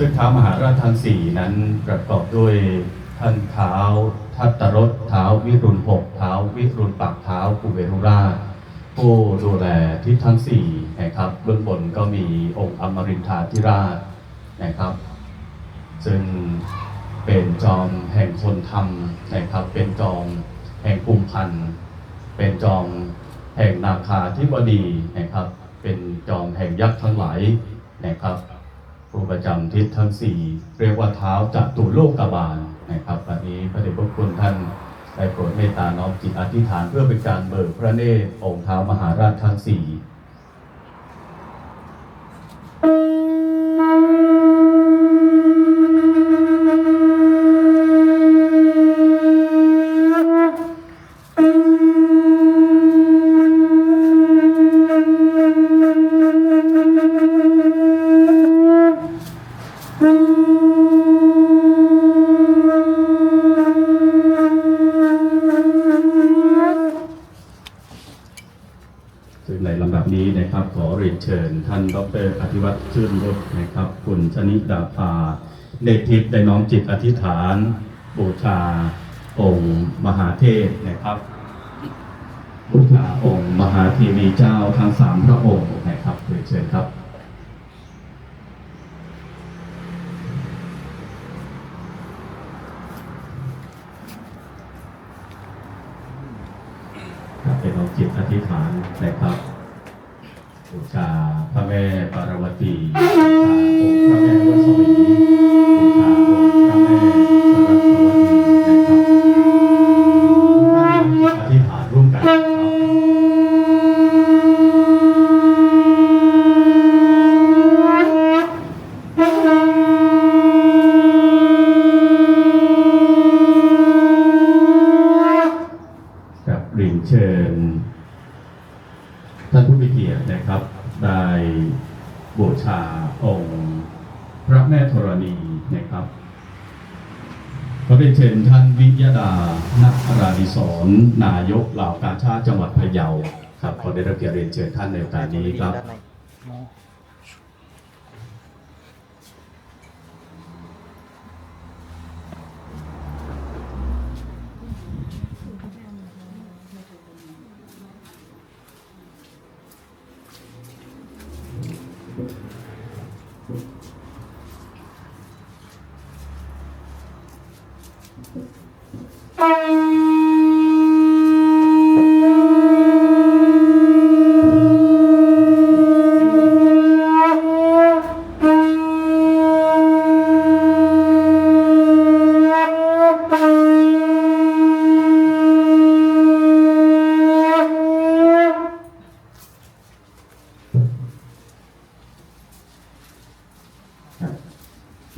ซึ่งเท้ามหาราชทั้งสี่นั้นประกอบด้วยท่านเท้าทัตตรสเท้าวิรุณหกเท้าวิรุณปักเท้ากุเวรุราชผู้ดูแลทิศทั้งสี่นะครับเบื้องบนก็มีองค์อมรินทราธิราชนะครับ ซึ่งเป็นจอมแห่งคนธรรมนะครับ เป็นจอมแห่งภูมิพันธ์เป็นจอมแห่งนาคาธิบดีนะครับ เป็นจอมแห่งยักษ์ทั้งหลายนะครับ ครูประจำทิศทั้งสี่เรียกว่าเท้าจัตุโลกบาลนะครับวันนี้พระเดชพระคุณท่านได้โปรดเมตตาน้อมจิตอธิษฐานเพื่อเป็นการเบิกพระเนตรองค์เท้ามหาราชทั้งสี่ ซึ่งในลำดับนี้นะครับขอเรียนเชิญ ท่านดรอธิวัตรชื่นรถนะครับ คุณชนิดาภาเนทิพย์ได้น้อมจิตอธิษฐาน บูชา องค์มหาเทพนะครับบูชาองค์มหาเทีวีเจ้าทั้งสามพระองค์นะครับเรียนเชิญครับ ครับเป็ นองค์จิตอธิษฐานนะครับบูชาพระแม่ปารวตีบูชาองค์พระแม่วัสมีบูชาองค์พระแม่สรัสวดีนะครับทุกท่านน้อมจิตอธิษฐานร่วมกันครับ กับเรียนเชิญ ท่านผู้มีเกียรตินะครับ ได้ บูชาองค์พระแม่ธรณีนะครับขอเรียนเชิญท่านวิยดา นักราดิสรนายกเหล่ากาชาติจังหวัดพะเยาครับขอได้รับเกียรติเรียนเชิญท่านในโอกาสนี้ครับ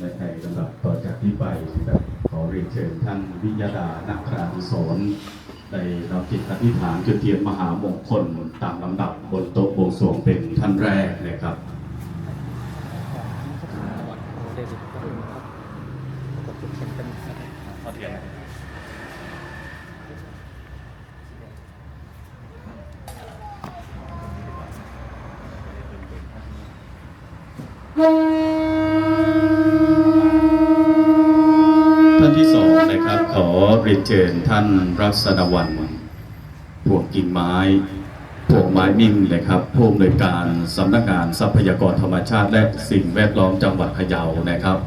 ในในลำดับต่อจากที่ไปนะครับขอเรียนเชิญท่านวิยดานักราธิศรได้รับจิตอธิษฐานจุดเทียนมหามงคลตามลำดับบนโต๊ะบวงสรวงเป็นท่านแรกนะครับ โอ้ได้ดิบก็เป็นครับกดจุดเช่นกันนะครับ ท่านที่สองนะครับ ขอ เชิญท่านรัศดวันพวกกิ่งไม้พวกไม้มิ่งนะครับผู้อำนวยการสำนักงานทรัพยากรธรรมชาติ และสิ่งแวดล้อมจังหวัดพะเยานะครับ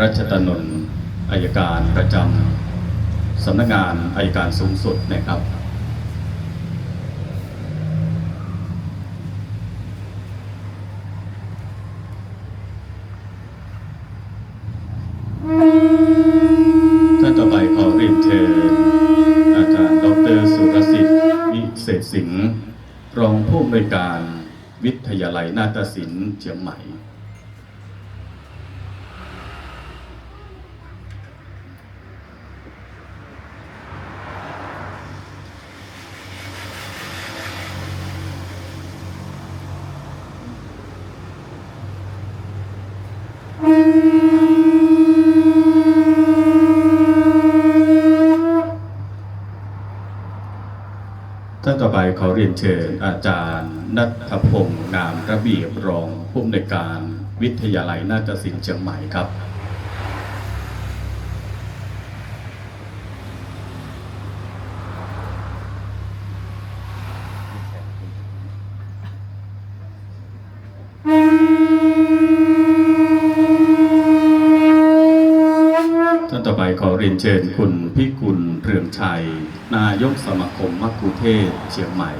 รัชตนนท์อายการประจำสำนักงานอายการสูงสุดนะครับ ท่านต่อไปขอเรียนเชิญอาจารย์ดรสุรสิทธิ์วิเศษสิงห์รองผู้อำนวยการวิทยาลัยนาฏศิลป์เชียงใหม่ ท่านต่อไปขอเรียนเชิญอาจารย์นัทพงศ์งามระเบียบรองผู้อำนวยการวิทยาลัยน่าฏศิลป์เชียงใหม่ครับ เชิญคุณพิกุลเรืองชัย นายกสมาคมมักคุเทศเชียงใหม่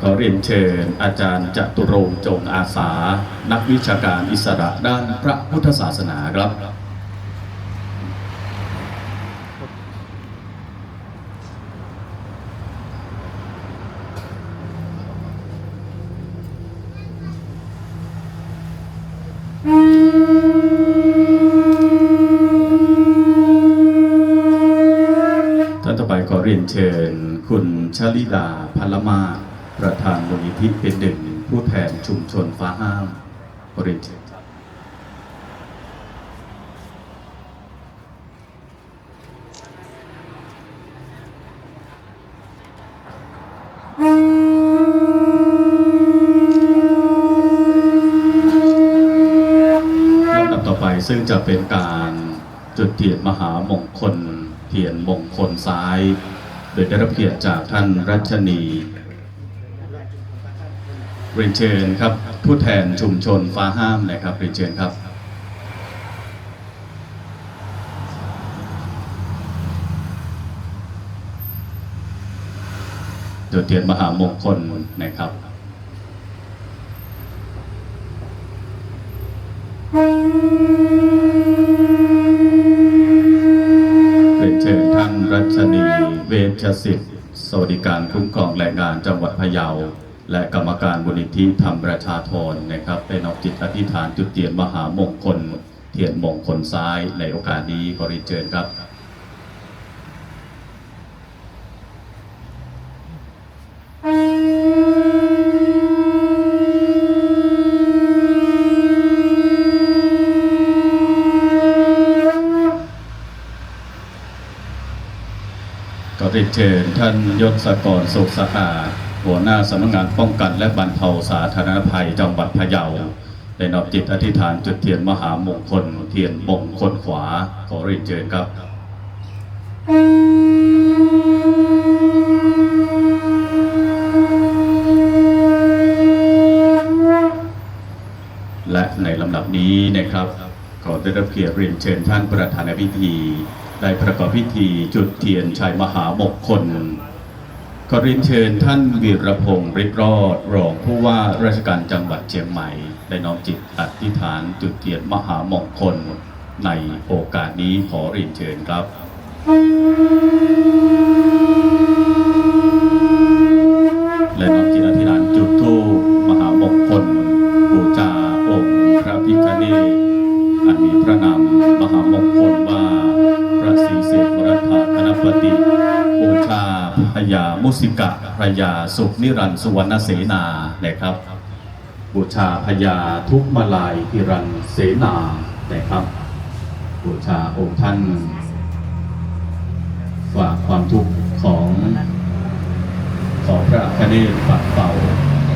ขอเรียนเชิญ อาจารย์จตุรงจงอาสา นักวิชาการอิสระด้านพระพุทธศาสนาครับท่านต่อไปขอเรียนเชิญ คุณชลิดาพัลมาศ ประธานมูลนิธิเป็นหนึ่งผู้แทนชุมชนฟ้าห้ามขอเรียนเชิญครับลำดับต่อไปซึ่งจะเป็นการจุดเทียนมหามงคล เทียนมงคลซ้าย โดยได้รับเกียรติจากท่านรัชนี รียนเชิญครับ ผู้แทนชุมชนฟ้าห้ามนะครับเรียนเชิญครับจุดเทียนมหามงคลนะครับเป็นเชิญท่านรัชนีเวชสิทธิ์สวัสดิการคุ้มครองแรงงานจังหวัดพะเยา และกรรมการบุญนิธิธรรมประชาธรนะครับเป็นออกจิตอธิษฐานจุดเทียนมหามงคล เทียนมงคลซ้ายในโอกาสนี้ขอเรียนเชิญครับก็เรียนเชิญท่านยศกรสุขสะอาด หัวหน้าสำนักงานป้องกันและบรรเทาสาธารณภัยจังหวัดพะเยาได้นอบจิตอธิษฐานจุดเทียนมหามงคล เทียนมงคลขวา ขอเรียนเชิญครับ และในลำดับนี้นะครับ ขอได้รับเกียรติเรียนเชิญท่านประธานพิธี ได้ประกอบพิธีจุดเทียนชัยมหามงคล ขอเรียนเชิญท่านวีรพงศ์ฤทธิ์รอดรองผู้ว่าราชการจังหวัดเชียงใหม่ได้น้อมจิตอธิษฐานจุดเทียนมหามงคลในโอกาสนี้ขอเรียนเชิญครับ และน้อมจิตอธิษฐานจุดธูปมหามงคลบูชาองค์พระพิฆเนศอันมีพระนามมหามงคลว่าพระศรีเสกวรธาคณปฏิ พญามุสิกะพญาสุขนิรันต์สุวรรณเสนานะครับ บูชาพญาทุกมาลายพิรันเสนานะครับ บูชาองค์ท่านฝากความทุกข์ของของพระคเนศปัดเป่า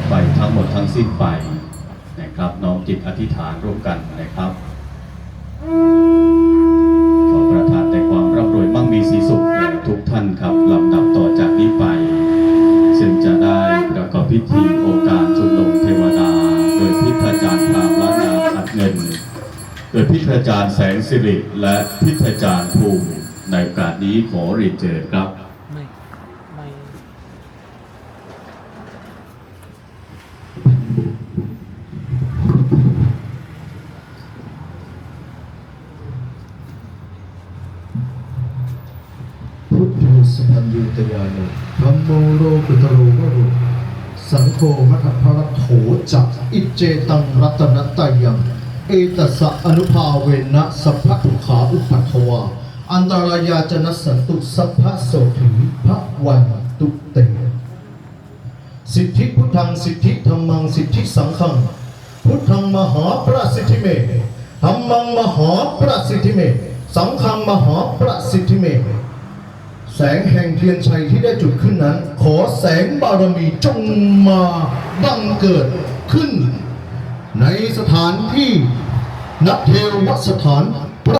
ไปทั้งหมดทั้งสิ้นไปนะครับ น้อมจิตอธิษฐานร่วมกันนะครับข พิธีโอกาสชุมนุมเทวดา โดยพิธาจารย์พรามล้านนาอัดเงิน โดยพิธาจารย์แสงสิริและพิธาจารย์ภูมิในโอกาสนี้ขอเรียนเชิญครับไม่ไม่พุทโธสัพพัญญูตยานุธัมโมโลกุตโรวะโร สังโฆมัทพระโถจักอิเจตังรัตนตยัง เอตสะอนุภาเวนะสัพพะุขาอุปัฏฐวา อันตรายาจนสันตุสัพพะโสถีพระวันตุเต สิทธิพุทธังสิทธิธรรมังสิทธิสังฆัง พุทธังมหาประสิทธิเมธรรมังมหาประสิทธิเม สังฆังมหาประสิทธิเม แสงแห่งเทียนชัยที่ได้จุดขึ้นนั้น ขอแสงบารมีจงมาบังเกิดขึ้น ในสถานที่นักเทวสถาน